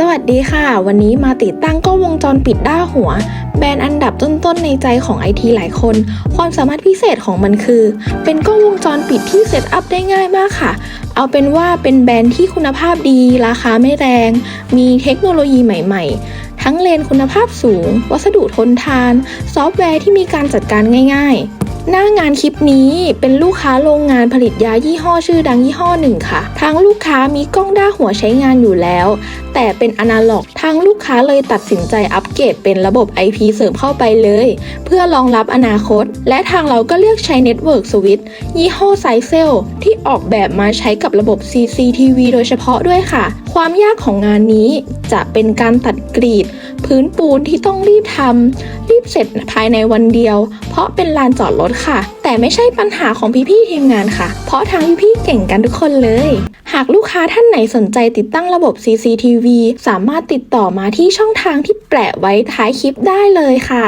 สวัสดีค่ะ วันนี้มาติดตั้งกล้องวงจรปิดด้าหัว แบรนด์อันดับต้นๆในใจของไอทีหลายคน ความสามารถพิเศษของมันคือ เป็นกล้องวงจรปิดที่เซตอัพได้ง่ายมากค่ะ เอาเป็นว่าเป็นแบรนด์ที่คุณภาพดี ราคาไม่แรง มีเทคโนโลยีใหม่ ๆ ทั้งเลนคุณภาพสูง วัสดุทนทาน ซอฟต์แวร์ที่มีการจัดการง่าย ๆ หน้างานคลิปนี้เป็นลูกค้าโรงงานผลิตยายี่ห้อชื่อดังยี่ห้อหนึ่งค่ะ ทางลูกค้ามีกล้องด้าหัวใช้งานอยู่แล้ว แต่เป็นอนาล็อก ทางลูกค้าเลยตัดสินใจอัปเกรดเป็นระบบ IP เสริมเข้าไปเลย เพื่อรองรับอนาคต และทางเราก็เลือกใช้ Network Switch ยี่ห้อไซเซลที่ออกแบบมาใช้กับระบบ CCTV โดยเฉพาะด้วยค่ะ ความยากของงานนี้จะเป็นการตัดกรีด พื้นปูนที่ต้องรีบทำ เสร็จภายในวันเดียว เพราะเป็นลานจอดรถค่ะ แต่ไม่ใช่ปัญหาของพี่ๆทีมงานค่ะ เพราะทางพี่ๆเก่งกันทุกคนเลย หากลูกค้าท่านไหนสนใจติดตั้งระบบ CCTV สามารถติดต่อมาที่ช่องทางที่แปะไว้ท้ายคลิปได้เลยค่ะ